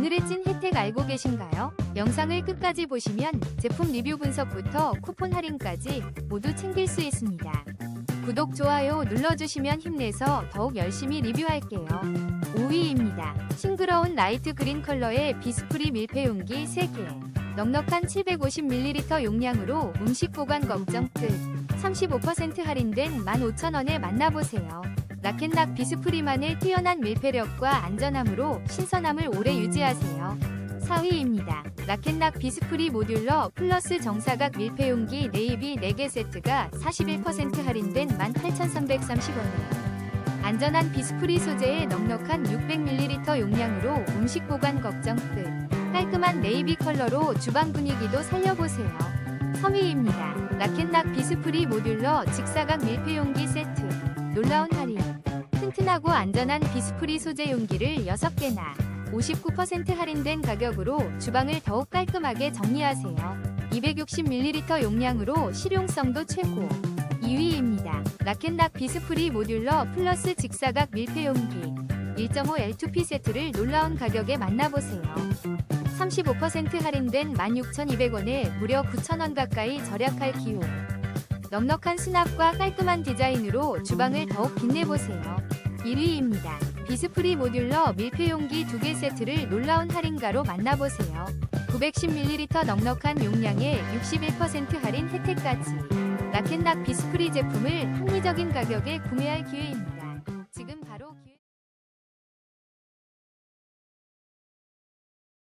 오늘의 찐 혜택 알고 계신가요? 영상을 끝까지 보시면 제품 리뷰 분석부터 쿠폰 할인까지 모두 챙길 수 있습니다. 구독, 좋아요 눌러주시면 힘내서 더욱 열심히 리뷰할게요. 5위입니다. 싱그러운 라이트 그린 컬러의 비스프리 밀폐 용기 3개. 넉넉한 750ml 용량으로 음식 보관 걱정 끝. 35% 할인된 15,000원에 만나보세요. 라켓락 비스프리만의 뛰어난 밀폐력과 안전함으로 신선함을 오래 유지하세요. 4위입니다. 라켓락 비스프리 모듈러 플러스 정사각 밀폐용기 네이비 4개 세트가 41% 할인된 18,330원에 안전한 비스프리 소재의 넉넉한 600ml 용량으로 음식 보관 걱정 끝. 깔끔한 네이비 컬러로 주방 분위기도 살려보세요. 3위입니다. 라켓락 비스프리 모듈러 직사각 밀폐용기 세트. 놀라운 할인. 튼튼하고 안전한 비스프리 소재 용기를 6개나 59% 할인된 가격으로 주방을 더욱 깔끔하게 정리하세요. 260ml 용량으로 실용성도 최고. 2위입니다. 라켓락 비스프리 모듈러 플러스 직사각 밀폐 용기 1.5 L2P 세트를 놀라운 가격에 만나보세요. 35% 할인된 16,200원에 무려 9,000원 가까이 절약할 기회. 넉넉한 수납과 깔끔한 디자인으로 주방을 더욱 빛내보세요. 1위입니다. 비스프리 모듈러 밀폐용기 2개 세트를 놀라운 할인가로 만나보세요. 910ml 넉넉한 용량에 61% 할인 혜택까지. 라켓락 비스프리 제품을 합리적인 가격에 구매할 기회입니다.